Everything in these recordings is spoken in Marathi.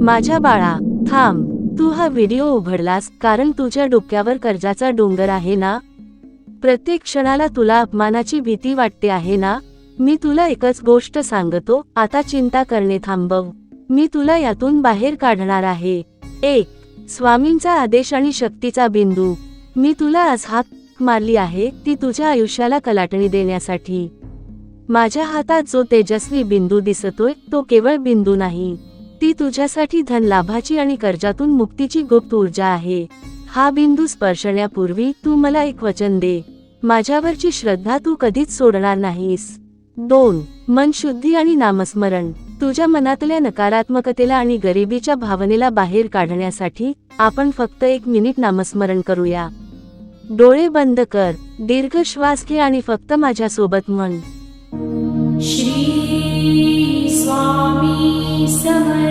माझ्या बाळा थांब. तू हा व्हिडिओ उघडलास कारण तुझ्या डोक्यावर कर्जाचा डोंगर आहे ना? प्रत्येक क्षणाला तुला अपमानाची भीती वाटते आहे ना? मी तुला एकच गोष्ट सांगतो आता चिंता करणे थांबव. मी तुला यातून बाहेर काढणार आहे. एक स्वामींचा आदेश आणि शक्तीचा बिंदू. मी तुला आज हाक मारली आहे ती तुझ्या आयुष्याला कलाटणी देण्यासाठी. माझ्या हातात जो तेजस्वी बिंदू दिसतोय तो केवळ बिंदू नाही. ती तुझ्यासाठी धनलाभाची आणि कर्जातून मुक्तीची गुप्त ऊर्जा आहे. हा बिंदू स्पर्शण्यापूर्वी तू मला एक वचन दे. माझ्यावरची श्रद्धा तू कधीच सोडणार नाहीस. दोन. मन शुद्धी आणि नामस्मरण. तुझ्या मनातल्या नकारात्मकतेला आणि गरिबीच्या भावनेला बाहेर काढण्यासाठी आपण फक्त एक मिनिट नामस्मरण करूया. डोळे बंद कर. दीर्घ श्वास घे आणि फक्त माझ्यासोबत म्हण. श्री स्वामी समर्थ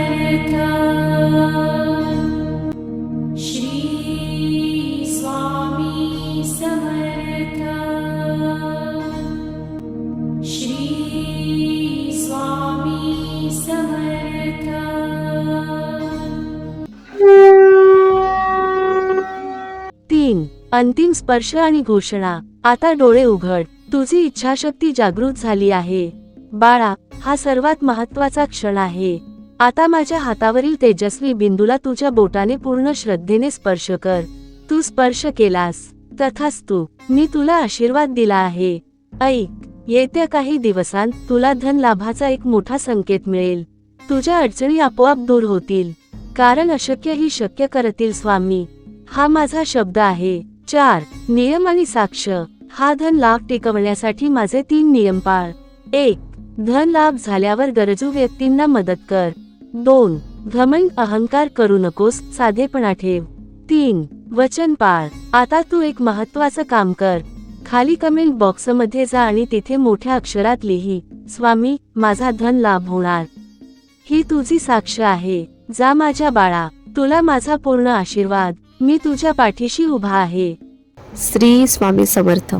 तीन अंतिम स्पर्श आणि घोषणा. आता डोळे उघड. तुझी इच्छाशक्ती जागृत झाली आहे. बाळा हा सर्वात महत्त्वाचा क्षण आहे. आता माझ्या हातावरील तेजस्वी बिंदूला तुझ्या बोटाने पूर्ण श्रद्धेने स्पर्श कर. तू स्पर्श केलास. तथास्तु मी तुला आशीर्वाद दिला आहे. ऐक येत्या काही दिवसांत तुला धन लाभाचा एक मोठा संकेत मिळेल. तुझ्या अडचणी आपोआप दूर होतील. कारण अशक्य ही शक्य करतील स्वामी. हा माझा शब्द आहे. चार नियम आणि साक्ष. हा धन लाभ टिकवण्यासाठी माझे तीन नियम पाळ एक धन लाभ झाल्यावर गरजू व्यक्तींना मदत कर. दोन घमंड अहंकार करू नकोस साधेपणा ठेव. तीन वचन पाळ. आता तू एक महत्वाचं काम कर. खाली कमेंट बॉक्समध्ये जा आणि तिथे मोठ्या अक्षरात लिही स्वामी माझा धन लाभ होणार. ही तुझी साक्ष आहे. जा माझ्या बाळा. तुला माझा पूर्ण आशीर्वाद. मी तुझ्या पाठीशी उभा आहे. श्री स्वामी समर्थ.